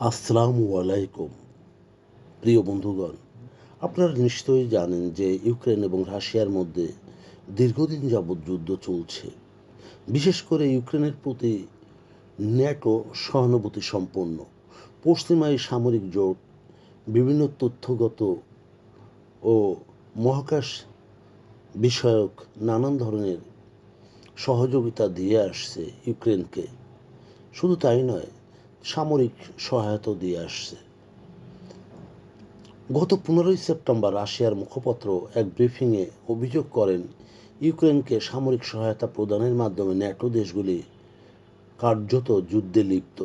আসসালামু আলাইকুম। প্রিয় বন্ধুগণ, আপনারা নিশ্চয়ই জানেন যে ইউক্রেন এবং রাশিয়ার মধ্যে দীর্ঘদিন যাবৎ যুদ্ধ চলছে। বিশেষ করে ইউক্রেনের প্রতি ন্যাটো সহানুভূতি সম্পন্ন, পশ্চিমায় সামরিক জোট, বিভিন্ন তথ্যগত ও মহাকাশ বিষয়ক নানান ধরনের সহযোগিতা দিয়ে আসছে ইউক্রেনকে। শুধু তাই নয় সামরিক সহায়তা দিয়ে আসছে। গত পনেরোই সেপ্টেম্বর রাশিয়ার মুখপাত্র এক ব্রিফিংয়ে অভিযোগ করেন, ইউক্রেনকে সামরিক সহায়তা প্রদানের মাধ্যমে ন্যাটো দেশগুলি কার্যত যুদ্ধে লিপ্ত।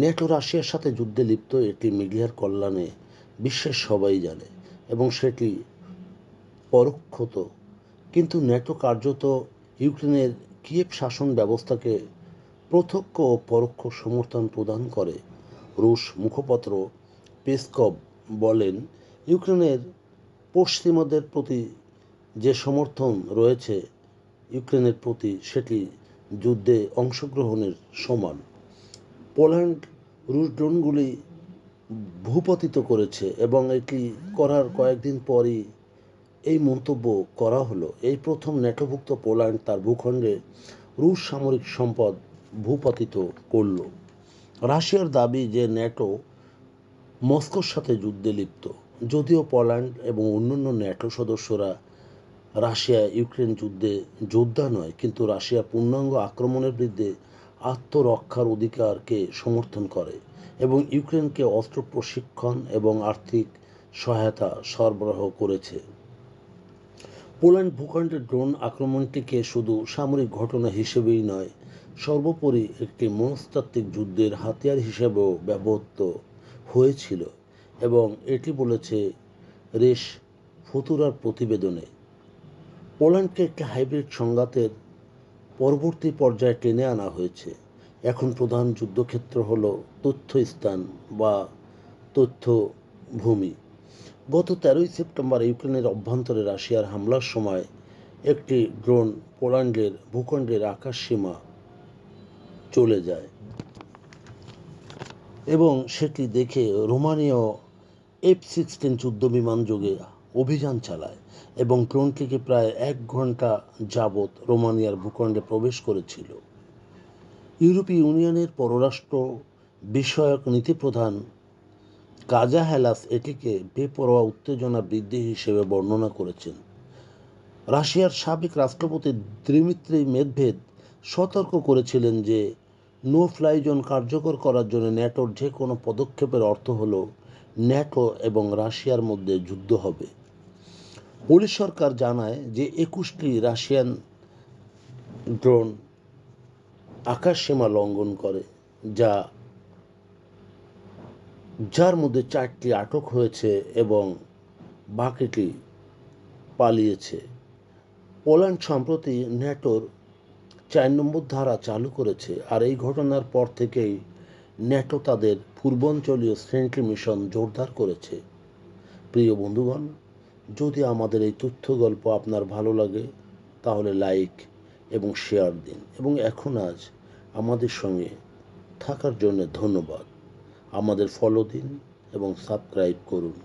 ন্যাটো রাশিয়ার সাথে যুদ্ধে লিপ্ত এটি মিডিয়ার কল্যাণে বিশ্বের সবাই জানে এবং সেটি পরোক্ষত। কিন্তু ন্যাটো কার্যত ইউক্রেনের কিয়েভ শাসন ব্যবস্থাকে প্রত্যক্ষ ও পরোক্ষ সমর্থন প্রদান করে। রুশ মুখপাত্র পেসকভ বলেন, ইউক্রেনের পশ্চিমাদের প্রতি যে সমর্থন রয়েছে, ইউক্রেনের প্রতি সেটি যুদ্ধে অংশগ্রহণের সমান। পোল্যান্ড রুশ ড্রোনগুলি ভূপতিত করেছে এবং এটি করার কয়েকদিন পরই এই মন্তব্য করা হলো। এই প্রথম ন্যাটোভুক্ত পোল্যান্ড তার ভূখণ্ডে রুশ সামরিক সম্পদ ভূপাতিত করল। রাশিয়ার দাবি যে ন্যাটো মস্কোর সাথে যুদ্ধে লিপ্ত, যদিও পোল্যান্ড এবং অন্যান্য ন্যাটো সদস্যরা রাশিয়া ইউক্রেন যুদ্ধে যোদ্ধা নয়, কিন্তু রাশিয়া পূর্ণাঙ্গ আক্রমণের বিরুদ্ধে আত্মরক্ষার অধিকারকে সমর্থন করে এবং ইউক্রেনকে অস্ত্র প্রশিক্ষণ এবং আর্থিক সহায়তা সরবরাহ করেছে। পোল্যান্ড ভূখণ্ডের ড্রোন আক্রমণটিকে শুধু সামরিক ঘটনা হিসেবেই নয়, সর্বোপরি একটি মনস্তাত্ত্বিক যুদ্ধের হাতিয়ার হিসেবেও ব্যবহৃত হয়েছিল এবং এটি বলেছে রেশ ফুতুরার প্রতিবেদনে। পোল্যান্ডকে একটি হাইব্রিড সংঘাতের পরবর্তী পর্যায়ে টেনে আনা হয়েছে। এখন প্রধান যুদ্ধক্ষেত্র হল তথ্যস্থান বা তথ্যভূমি। গত তেরোই সেপ্টেম্বর ইউক্রেনের অভ্যন্তরে রাশিয়ার হামলার সময় একটি ড্রোন পোল্যান্ডের ভূখণ্ডের আকাশ সীমা চলে যায় এবং সেটি দেখে রোমানীয় এফ সিক্সটিন যুদ্ধ বিমান যোগে অভিযান চালায় এবং ড্রোনটিকে প্রায় এক ঘণ্টা যাবৎ রোমানিয়ার ভূখণ্ডে প্রবেশ করেছিল। ইউরোপীয় ইউনিয়নের পররাষ্ট্র বিষয়ক নীতিপ্রধান কাজা হেলাস এটিকে বেপরোয়া উত্তেজনা বৃদ্ধি হিসেবে বর্ণনা করেছেন। রাশিয়ার সাবেক রাষ্ট্রপতি দ্রিমিত্রি মেদভেদ সতর্ক করেছিলেন যে, নো ফ্লাই জোন কার্যকর করার জন্য ন্যাটোর যে কোনো পদক্ষেপের অর্থ হল ন্যাটো এবং রাশিয়ার মধ্যে যুদ্ধ হবে। পুলিশ সরকার জানায় যে, একুশটি রাশিয়ান ড্রোন আকাশসীমা লঙ্ঘন করে, যা যার মধ্যে চারটি আটক হয়েছে এবং বাকিটি পালিয়েছে। পোল্যান্ড সম্প্রতি ন্যাটোর চার নম্বর ধারা চালু করেছে আর এই ঘটনার পর থেকেই ন্যাটো তাদের পূর্বাঞ্চলীয় সেন্ট্রি মিশন জোরদার করেছে। প্রিয় বন্ধুগণ, যদি আমাদের এই তথ্য গল্প আপনার ভালো লাগে, তাহলে লাইক এবং শেয়ার দিন। এবং এখন আজ আমাদের সঙ্গে থাকার জন্য ধন্যবাদ। আমাদের ফলো দিন এবং সাবস্ক্রাইব করুন।